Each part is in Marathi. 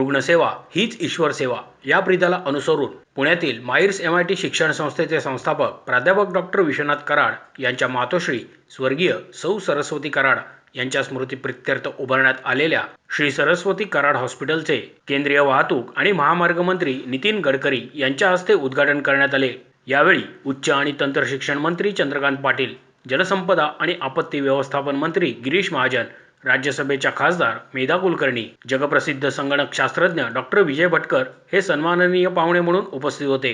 रुग्णसेवा हीच ईश्वर सेवा. या प्रीताला अनुसरून पुण्यातील माईर्स एम आय टी शिक्षण संस्थेचे संस्थापक प्राध्यापक डॉक्टर विश्वनाथ कराड यांच्या मातोश्री स्वर्गीय सौ सरस्वती कराड यांच्या स्मृतीप्रित्यर्थ उभारण्यात आलेल्या श्री सरस्वती कराड हॉस्पिटलचे केंद्रीय वाहतूक आणि महामार्ग मंत्री नितीन गडकरी यांच्या हस्ते उद्घाटन करण्यात आले. यावेळी उच्च आणि तंत्रशिक्षण मंत्री चंद्रकांत पाटील जलसंपदा आणि आपत्ती व्यवस्थापन मंत्री गिरीश महाजन राज्यसभेच्या खासदार मेधा कुलकर्णी जगप्रसिद्ध संगणक शास्त्रज्ञ डॉक्टर विजय भटकर हे सन्माननीय पाहुणे म्हणून उपस्थित होते.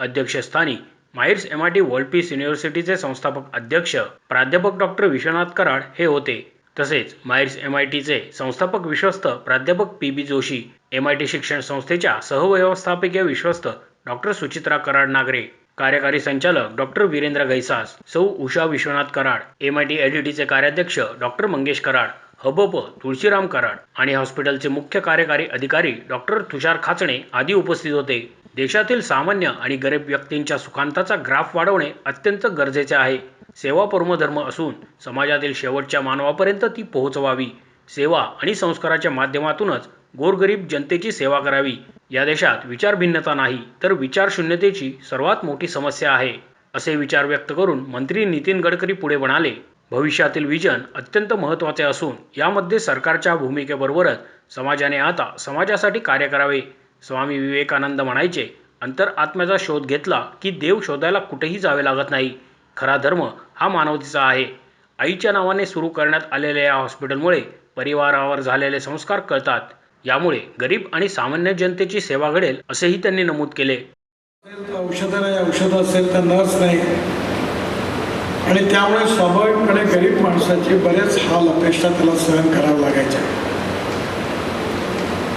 अध्यक्षस्थानी MAEER's M I T world peace युनिव्हर्सिटीचे संस्थापक अध्यक्ष प्राध्यापक डॉक्टर विश्वनाथ कराड हे होते. तसेच माइर्स एम आय टीचे संस्थापक विश्वस्त प्राध्यापक P B Joshi M I T शिक्षण संस्थेच्या सहव्यवस्थापकीय विश्वस्त डॉक्टर सुचित्रा कराड नागरे कार्यकारी संचालक डॉक्टर वीरेंद्र गैसास सौ Usha Vishwanath Karad M I T L टीचे कार्याध्यक्ष डॉक्टर मंगेश कराड हबप तुळशीराम कराड आणि हॉस्पिटलचे मुख्य कार्यकारी अधिकारी डॉक्टर तुषार खाचणे आदी उपस्थित होते. देशातील सामान्य आणि गरीब व्यक्तींच्या सुखांताचा ग्राफ वाढवणे अत्यंत गरजेचे आहे. सेवा परमधर्म असून समाजातील शेवटच्या मानवापर्यंत ती पोहोचवावी. सेवा आणि संस्काराच्या माध्यमातूनच गोरगरीब जनतेची सेवा करावी. या देशात विचार भिन्नता नाही तर विचारशून्यतेची सर्वात मोठी समस्या आहे असे विचार व्यक्त करून मंत्री नितीन गडकरी पुढे म्हणाले. भविष्यातील विजन अत्यंत महत्त्वाचे असून यामध्ये सरकारच्या भूमिकेबरोबरच समाजाने आता समाजासाठी कार्य करावे. स्वामी विवेकानंद म्हणायचे अंतर आत्म्याचा शोध घेतला की देव शोधायला कुठेही जावे लागत नाही. खरा धर्म हा मानवतेचा आहे. आईच्या नावाने सुरू करण्यात आलेल्या या हॉस्पिटलमुळे परिवारावर झालेले संस्कार कळतात. यामुळे गरीब आणि सामान्य जनतेची सेवा घडेल असेही त्यांनी नमूद केले. असेल औषधं नाही औषधं असेल तर नर्स नाही. आणि त्यामुळे स्वाभाविकपणे गरीब माणसाचे बरेच हाल अपेक्षा त्याला सहन करावं लागायच्या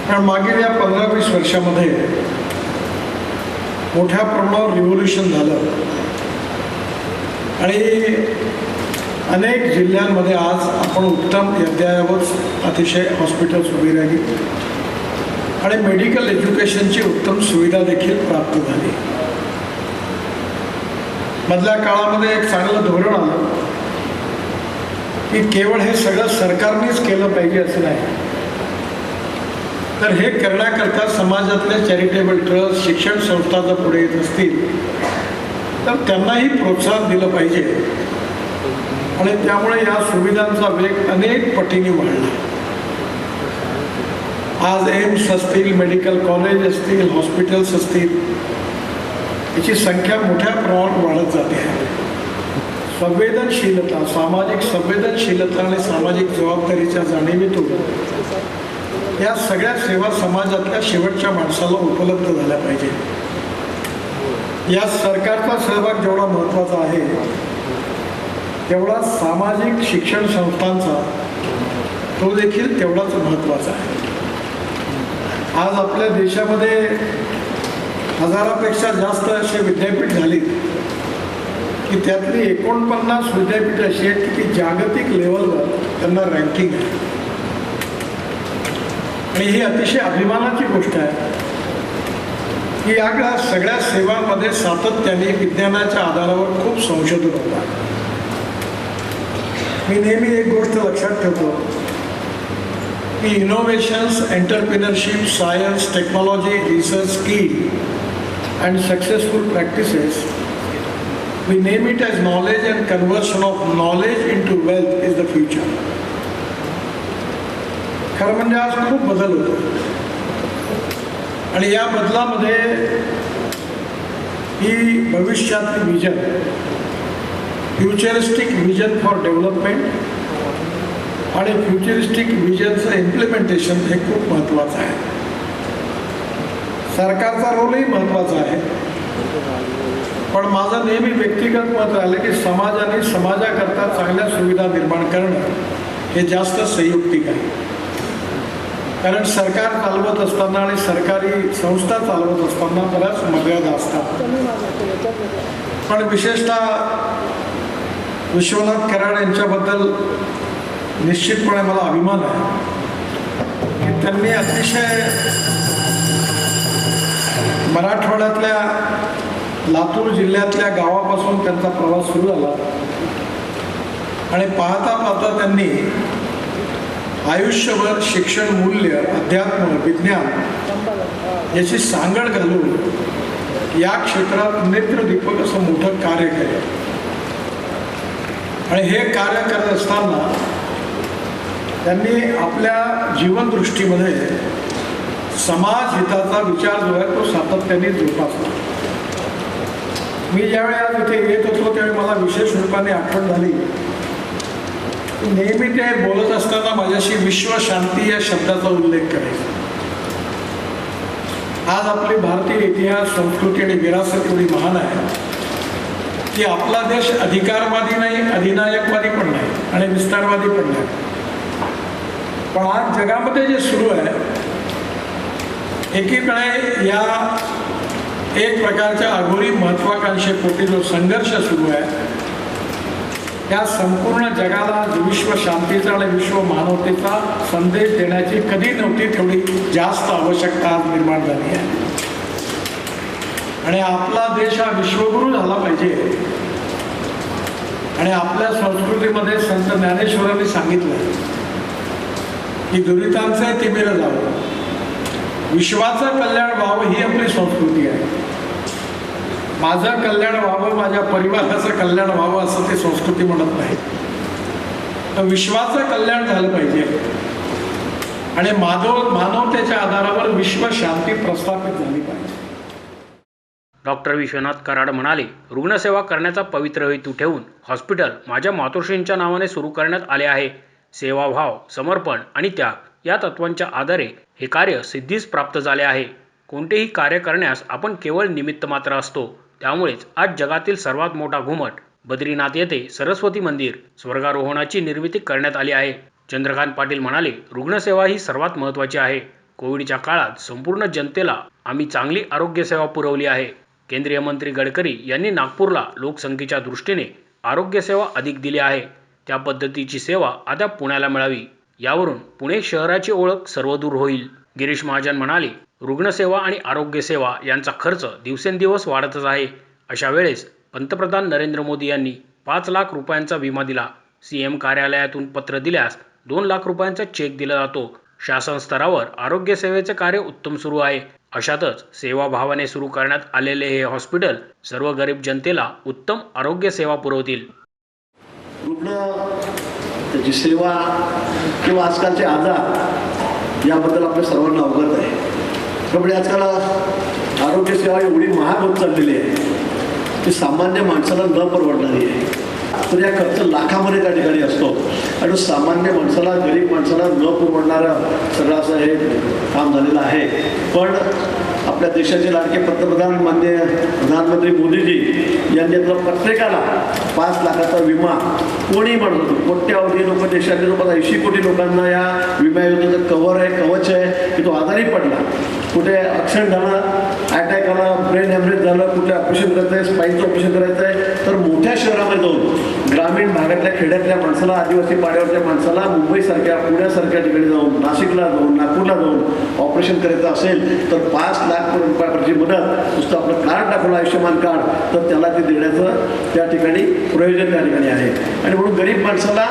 पण मागील या पंधरा वीस वर्षामध्ये मोठ्या प्रमाणावर रिव्होल्युशन झालं. आणि अनेक जिल्ह्यांमध्ये आज आपण उत्तम अद्ययावत अतिशय हॉस्पिटल्स उभी राहिली. आणि मेडिकल एज्युकेशनची उत्तम सुविधा देखील प्राप्त झाली. मधल्या काळामध्ये एक चांगलं धोरण आलं की केवळ हे सगळं सरकारनेच केलं पाहिजे असं नाही. तर हे करण्याकरता समाजातले चॅरिटेबल ट्रस्ट शिक्षण संस्था जर पुढे येत असतील तर त्यांनाही प्रोत्साहन दिलं पाहिजे. आणि त्यामुळे या सुविधांचा वेग अनेक पटीने वाढला. आज एम्स असतील मेडिकल कॉलेज असतील हॉस्पिटल्स असतील याची संख्या मोठ्या प्रमाणात वाढत जाते. आहे संवेदनशीलता सामाजिक संवेदनशीलता आणि सामाजिक जबाबदारीच्या जाणीवेतून या सगळ्या सेवा समाजातल्या शेवटच्या माणसाला उपलब्ध झाल्या पाहिजे. या सरकारचा सहभाग जेवढा महत्त्वाचा आहे तेवढा सामाजिक शिक्षण संस्थांचा तो देखील तेवढाच महत्त्वाचा आहे. आज आपल्या देशामध्ये हजारापेक्षा जास्त असे विद्यापीठ झाली की त्यातली एकोणपन्नास विद्यापीठ अशी आहेत की जागतिक लेवलवर त्यांना रँकिंग आहे. आणि ही अतिशय अभिमानाची गोष्ट आहे की या सगळ्या सेवांमध्ये सातत्याने विज्ञानाच्या आधारावर खूप संशोधन होतात मी नेहमी एक गोष्ट लक्षात ठेवतो की innovations entrepreneurship science technology research skill and successful practices, we name it as knowledge and conversion of knowledge into wealth is the future खरं म्हणजे आज खूप बदल होतो. आणि या बदलामध्ये ही भविष्यातली vision futuristic vision for development आणि फ्युचरिस्टिक विजनचं इम्प्लिमेंटेशन हे खूप महत्त्वाचं आहे. सरकारचा रोलही महत्त्वाचा आहे. पण माझं नेहमी व्यक्तिगत मत राहिलं की समाजाने समाजाकरता चांगल्या सुविधा निर्माण करणं हे जास्त संयुक्तिक आहे. कारण सरकार चालवत असताना आणि सरकारी संस्था चालवत असताना बऱ्याच मर्यादा असतात. पण विशेषतः विश्वनाथ कराड यांच्याबद्दल निश्चितपणे मला अभिमान आहे की त्यांनी अतिशय मराठवाड्यातल्या लातूर जिल्ह्यातल्या गावापासून त्यांचा प्रवास सुरू झाला. आणि पाहता पाहता त्यांनी आयुष्यभर शिक्षण मूल्य अध्यात्म विज्ञान याची सांगड घालून या क्षेत्रात नेत्रदीपक असं मोठं कार्य केलं. आणि हे कार्य करत असताना त्यांनी आपल्या जीवनदृष्टीमध्ये समाज हिताचा विचार जो आहे तो सातत्याने जोपासला मी ज्यावेळी आज इथे येत होतो त्यावेळी मला विशेष रूपाने आठवण झाली. नेहमी ते बोलत असताना माझ्याशी विश्वशांती या शब्दाचा उल्लेख करायचा. आज आपली भारतीय इतिहास संस्कृती आणि विरासत एवढी महान आहे की आपला देश अधिकारवादी नाही अधिनायकवादी पण नाही आणि विस्तारवादी पण नाही. पण आज जगामध्ये जे सुरू आहे एकीकडे या एक प्रकारच्या अघोरी महत्वाकांक्षेपोटी जो संघर्ष सुरू आहे त्या संपूर्ण जगाला विश्व शांतीचा आणि विश्व मानवतेचा संदेश देण्याची कधी नव्हती तेवढी जास्त आवश्यकता आज निर्माण झाली आहे. आणि आपला देश हा विश्वगुरू झाला पाहिजे. आणि आपल्या संस्कृतीमध्ये संत ज्ञानेश्वरांनी सांगितलं की दुरितांचे तिमिर जावं. विश्वाचं कल्याण व्हावं ही आपली संस्कृती आहे. माझं कल्याण व्हावं माझ्या परिवाराचं कल्याण व्हावं असं ते संस्कृती म्हणत नाही. तर विश्वाचं कल्याण झालं पाहिजे. आणि माधव मानवतेच्या आधारावर विश्व शांती प्रस्थापित झाली पाहिजे. डॉक्टर विश्वनाथ कराड म्हणाले रुग्णसेवा करण्याचा पवित्र हेतू ठेवून हॉस्पिटल माझ्या मातोश्रींच्या नावाने सुरू करण्यात आले आहे. सेवाभाव समर्पण आणि त्याग या तत्वांच्या आधारे हे कार्य सिद्धीस प्राप्त झाले आहे. कोणतेही कार्य करण्यास आपण केवळ निमित्त मात्र असतो. त्यामुळेच आज जगातील सर्वात मोठा घुमट बद्रीनाथ येथे सरस्वती मंदिर स्वर्गारोहणाची निर्मिती करण्यात आली आहे. चंद्रकांत पाटील म्हणाले रुग्णसेवा ही सर्वात महत्त्वाची आहे. कोविडच्या काळात संपूर्ण जनतेला आम्ही चांगली आरोग्यसेवा पुरवली आहे. केंद्रीय मंत्री गडकरी यांनी नागपूरला लोकसंख्येच्या दृष्टीने आरोग्यसेवा अधिक दिली आहे. त्या पद्धतीची सेवा आता पुण्याला मिळावी. यावरून पुणे शहराची ओळख सर्वदूर होईल. गिरीश महाजन म्हणाले रुग्णसेवा आणि आरोग्यसेवा यांचा खर्च दिवसेंदिवस वाढतच आहे. अशा वेळेस पंतप्रधान नरेंद्र मोदी यांनी पाच लाख रुपयांचा विमा दिला. सी एम कार्यालयातून पत्र दिल्यास दोन लाख रुपयांचा चेक दिला जातो. शासन स्तरावर आरोग्यसेवेचे कार्य उत्तम सुरू आहे. अशातच सेवाभावाने सुरू करण्यात आलेले हे हॉस्पिटल सर्व गरीब जनतेला उत्तम आरोग्य सेवा पुरवतील. रुग्ण त्यांची सेवा किंवा आजकालचे आजार याबद्दल आपल्या सर्वांना अवगत आहे. त्यामुळे आजकाल आरोग्यसेवा एवढी महाग होत चाललेली आहे ती सामान्य माणसाला न परवडणारी आहे. तर या खर्च लाखामध्ये त्या ठिकाणी असतो. आणि सामान्य माणसाला गरीब माणसाला न परवडणारं सगळं असं हे काम झालेलं आहे. पण आपल्या देशाचे लाडके पंतप्रधान मान्य प्रधानमंत्री मोदीजी यांनी आपलं प्रत्येकाला पाच लाखाचा विमा कोणी म्हणतो कोट्यावधी लोक देशातील लोकांना ऐंशी कोटी लोकांना या विमा योजनेचं कव्हर आहे कवच आहे की तो आजारी पडला. कुठे ॲक्सिडेंट झाला अटॅक आला ब्रेन हॅमरेज झालं कुठे ऑपरेशन करायचं आहे स्पाईनचं ऑपरेशन करायचं आहे तर मोठ्या शहरामध्ये जाऊन ग्रामीण भागातल्या खेड्यातल्या माणसाला आदिवासी पाड्यावरच्या माणसाला मुंबईसारख्या पुण्यासारख्या ठिकाणी जाऊन नाशिकला जाऊन नागपूरला जाऊन ऑपरेशन करायचं असेल तर पाच लाख रुपयाची मदत नुसतं आपलं कार्ड दाखवलं आयुष्यमान कार्ड तर त्याला ते देण्याचं त्या ठिकाणी प्रयोजन त्या ठिकाणी आहे. आणि म्हणून गरीब माणसाला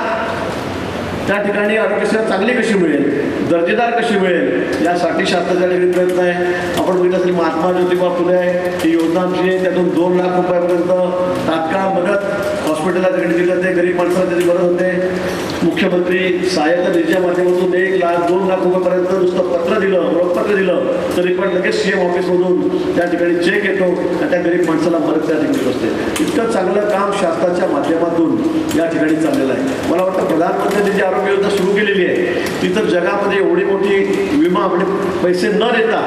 त्या ठिकाणी आरोग्यसेवा चांगली कशी मिळेल? दर्जेदार कशी मिळेल? यासाठी शासनाच्या ठिकाणी प्रयत्न आहे. आपण बघितलं असेल महात्मा ज्योतिबा फुले ही योजना आमची आहे. त्यातून दोन लाख रुपयापर्यंत तात्काळ मदत हॉस्पिटलला तिकडे दिली जाते. गरीब माणसाला त्याची मदत होते. मुख्यमंत्री सहाय्यक निधीच्या माध्यमातून एक लाख दोन लाख रुपयापर्यंत नुसतं पत्र दिलं ओळखपत्र दिलं तरी पण लगेच सी एम ऑफिसमधून त्या ठिकाणी चेक येतो आणि त्या गरीब माणसाला मदत त्या ठिकाणी असते इतकं चांगलं काम शासनाच्या माध्यमातून या ठिकाणी चाललेलं आहे. मला वाटतं प्रधानमंत्र्यांनी जी आरोग्य योजना सुरू केलेली आहे ती तर जगामध्ये एवढी मोठी विमा म्हणजे पैसे न देता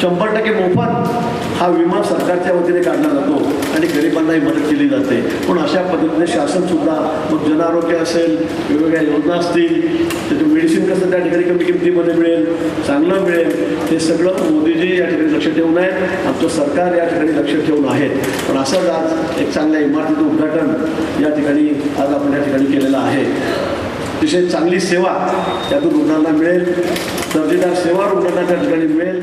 शंभर टक्के मोफत हा विमा सरकारच्या वतीने काढला जातो आणि गरिबांनाही मदत केली जाते. पण अशा पद्धतीने शासनसुद्धा मग जनआरोग्य असेल वेगवेगळ्या योजना असतील त्याचे मेडिसिन कसं त्या ठिकाणी कमी किमतीमध्ये मिळेल चांगलं मिळेल हे सगळं मोदीजी या ठिकाणी लक्ष ठेवून आहे आमचं सरकार या ठिकाणी लक्ष ठेवून आहे. पण असंच आज एक चांगल्या इमारतीचं उद्घाटन या ठिकाणी आज आपण या ठिकाणी केलेलं आहे. अतिशय चांगली सेवा त्यातून रुग्णांना मिळेल. दर्जेदार सेवा रुग्णांना त्या ठिकाणी मिळेल.